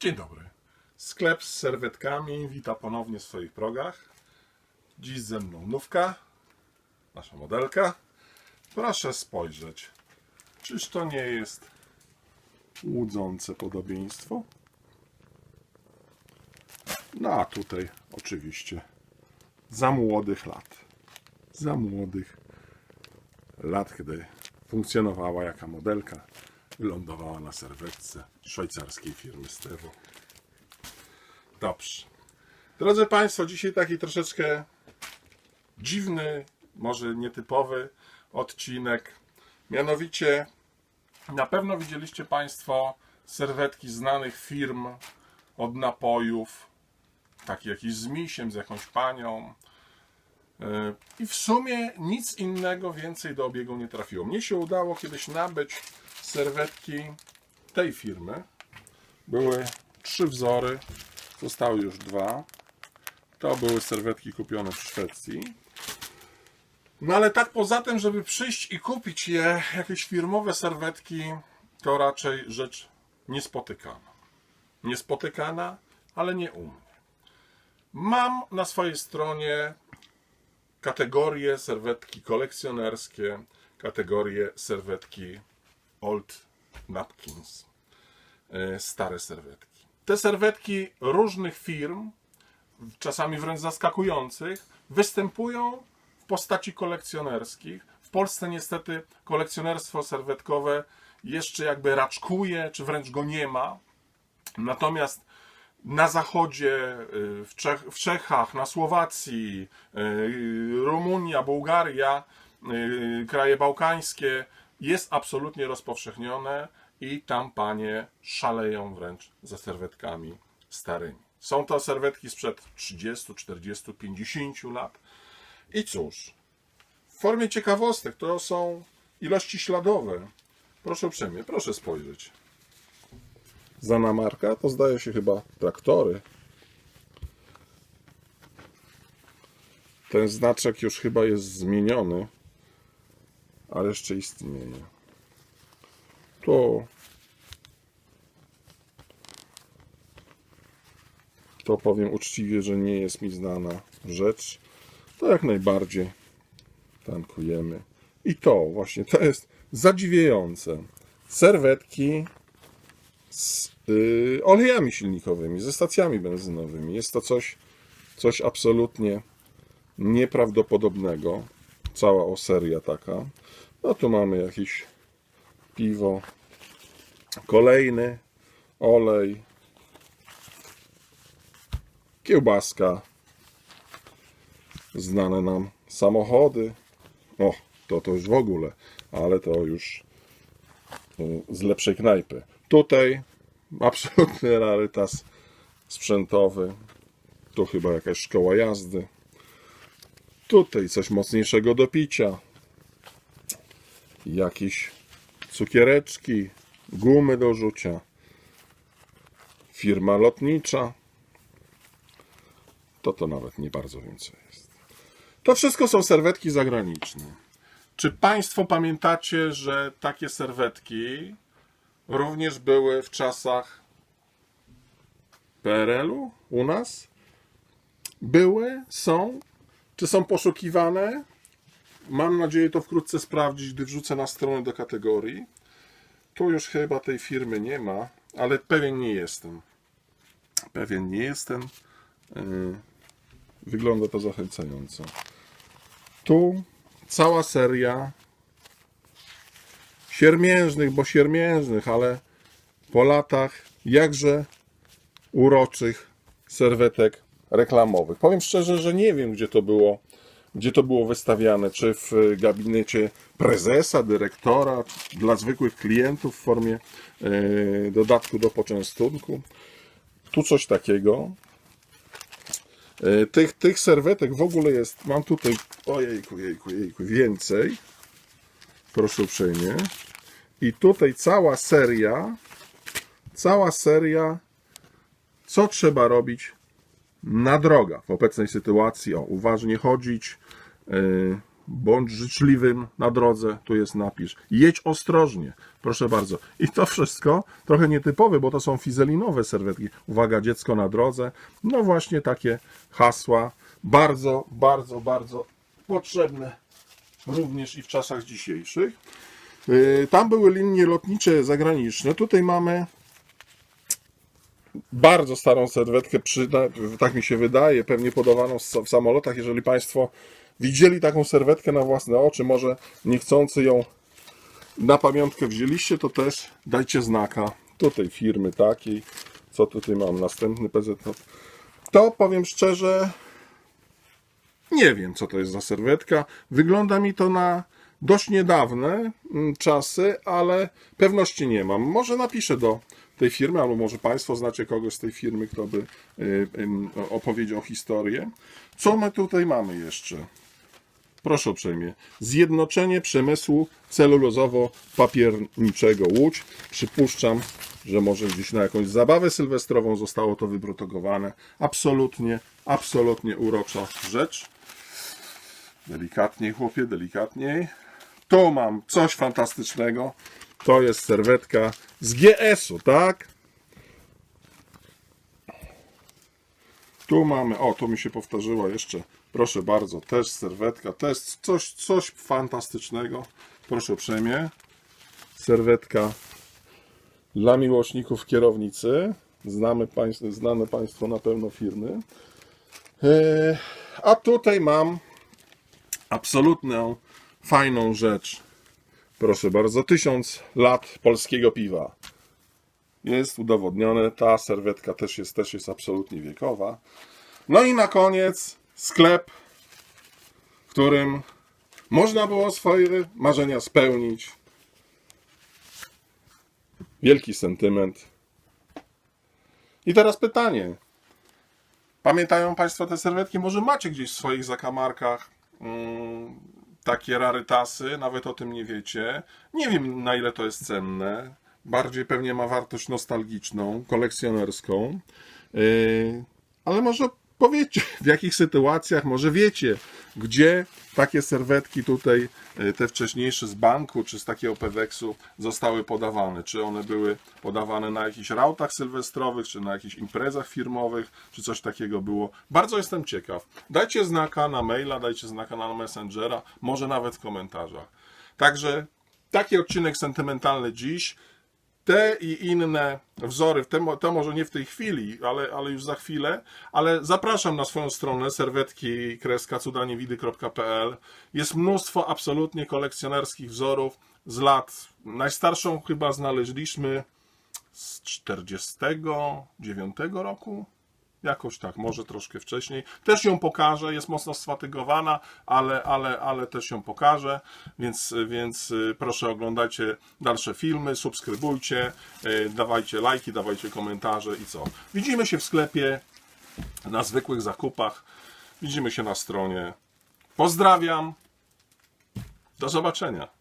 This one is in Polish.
Dzień dobry. Sklep z serwetkami wita ponownie w swoich progach. Dziś ze mną nówka, nasza modelka. Proszę spojrzeć, czyż to nie jest łudzące podobieństwo? No a tutaj oczywiście za młodych lat. Za młodych lat, kiedy funkcjonowała jaka modelka, wylądowała na serwetce szwajcarskiej firmy Stevo. Dobrze. Drodzy Państwo, dzisiaj taki troszeczkę dziwny, może nietypowy odcinek. Mianowicie, na pewno widzieliście Państwo serwetki znanych firm od napojów, takie jakieś z misiem, z jakąś panią. Yy, I w sumie nic innego więcej do obiegu nie trafiło. Mnie się udało kiedyś nabyć serwetki tej firmy. Były trzy wzory, zostały już dwa. To były serwetki kupione w Szwecji. No ale tak poza tym, żeby przyjść i kupić je, jakieś firmowe serwetki, to raczej rzecz niespotykana. Niespotykana, ale nie u mnie. Mam na swojej stronie kategorie serwetki kolekcjonerskie, kategorie serwetki old napkins, e, stare serwetki. Te serwetki różnych firm, czasami wręcz zaskakujących, występują w postaci kolekcjonerskich. W Polsce niestety kolekcjonerstwo serwetkowe jeszcze jakby raczkuje, czy wręcz go nie ma. Natomiast na zachodzie, y, w, Czech, w Czechach, na Słowacji, y, Rumunia, Bułgaria, kraje bałkańskie jest absolutnie rozpowszechnione i tam panie szaleją wręcz za serwetkami starymi. Są to serwetki sprzed 30, 40, 50 lat. I cóż, w formie ciekawostek to są ilości śladowe. Proszę uprzejmie, proszę spojrzeć. Znana marka to zdaje się chyba traktory. Ten znaczek już chyba jest zmieniony, ale jeszcze istnieje. To to powiem uczciwie, że nie jest mi znana rzecz. To jak najbardziej tankujemy. I to właśnie, to jest zadziwiające. Serwetki z y, olejami silnikowymi, ze stacjami benzynowymi. Jest to coś, coś absolutnie nieprawdopodobnego. Cała oseria taka. No tu mamy jakieś piwo, kolejny olej, kiełbaska, znane nam samochody. O, to to już w ogóle, ale to już y, z lepszej knajpy. Tutaj absolutny rarytas sprzętowy. Tu chyba jakaś szkoła jazdy. Tutaj coś mocniejszego do picia. Jakieś cukiereczki, gumy do rzucia. Firma lotnicza. To to nawet nie bardzo wiem co jest. To wszystko są serwetki zagraniczne. Czy Państwo pamiętacie, że takie serwetki również były w czasach PRL-u u nas? Były, są. Czy są poszukiwane? Mam nadzieję to wkrótce sprawdzić, gdy wrzucę na stronę do kategorii. Tu już chyba tej firmy nie ma, ale pewien nie jestem. Pewien nie jestem. Yy, Wygląda to zachęcająco. Tu cała seria siermiężnych, bo siermiężnych, ale po latach jakże uroczych serwetek reklamowych. Powiem szczerze, że nie wiem, gdzie to było, gdzie to było wystawiane, czy w gabinecie prezesa, dyrektora, dla zwykłych klientów w formie e, dodatku do poczęstunku. Tu coś takiego. E, Tych, tych serwetek w ogóle jest, mam tutaj, ojejku, jejku, jejku, więcej. Proszę uprzejmie. I tutaj cała seria, cała seria, co trzeba robić na drogach w obecnej sytuacji. O, uważnie chodzić, yy, bądź życzliwym na drodze, tu jest napis. Jedź ostrożnie, proszę bardzo. I to wszystko trochę nietypowe, bo to są fizelinowe serwetki. Uwaga, dziecko na drodze. No właśnie takie hasła. Bardzo, bardzo, bardzo potrzebne również i w czasach dzisiejszych. Yy, Tam były linie lotnicze zagraniczne. Tutaj mamy bardzo starą serwetkę, przy, tak mi się wydaje, pewnie podawaną w samolotach. Jeżeli Państwo widzieli taką serwetkę na własne oczy, może niechcący ją na pamiątkę wzięliście, to też dajcie znaka. Tutaj firmy takiej. Co tutaj mam? Następny PZ. To powiem szczerze, nie wiem, co to jest za serwetka. Wygląda mi to na dość niedawne mm, czasy, ale pewności nie mam. Może napiszę do tej firmy, albo może Państwo znacie kogoś z tej firmy, kto by y, opowiedział historię. Co my tutaj mamy jeszcze? Proszę uprzejmie. Zjednoczenie przemysłu celulozowo-papierniczego Łódź. Przypuszczam, że może gdzieś na jakąś zabawę sylwestrową zostało to wybrutokowane. Absolutnie, absolutnie urocza rzecz. Delikatniej, chłopie, delikatniej. Tu mam coś fantastycznego. To jest serwetka z GS-u, tak? Tu mamy, o, to mi się powtarzyło jeszcze. Proszę bardzo, też serwetka, też coś, coś fantastycznego. Proszę uprzejmie. Serwetka dla miłośników kierownicy. Znamy państwo, znane Państwo na pewno firmy. Eee, A tutaj mam absolutną fajną rzecz. Proszę bardzo, tysiąc lat polskiego piwa. Jest udowodnione, ta serwetka też jest, też jest absolutnie wiekowa. No i na koniec sklep, w którym można było swoje marzenia spełnić. Wielki sentyment. I teraz pytanie. Pamiętają Państwo te serwetki? Może macie gdzieś w swoich zakamarkach mm, takie rarytasy, nawet o tym nie wiecie. Nie wiem na ile to jest cenne. Bardziej pewnie ma wartość nostalgiczną, kolekcjonerską. Yy, ale może powiecie, w jakich sytuacjach, może wiecie, gdzie takie serwetki tutaj, yy, te wcześniejsze z banku, czy z takiego Peweksu zostały podawane. Czy one były podawane na jakichś rautach sylwestrowych, czy na jakichś imprezach firmowych, czy coś takiego było. Bardzo jestem ciekaw. Dajcie znaka na maila, dajcie znaka na Messengera, może nawet w komentarzach. Także taki odcinek sentymentalny dziś. Te i inne wzory, te, to może nie w tej chwili, ale, ale już za chwilę, ale zapraszam na swoją stronę serwetki kreska cudaniewidy.pl. Jest mnóstwo absolutnie kolekcjonerskich wzorów z lat. Najstarszą chyba znaleźliśmy z 49 roku. Jakoś tak, może troszkę wcześniej. Też ją pokażę, jest mocno sfatygowana, ale, ale, ale też ją pokażę, więc, więc y, proszę oglądajcie dalsze filmy, subskrybujcie, y, dawajcie lajki, dawajcie komentarze i co. Widzimy się w sklepie, na zwykłych zakupach, widzimy się na stronie. Pozdrawiam, do zobaczenia.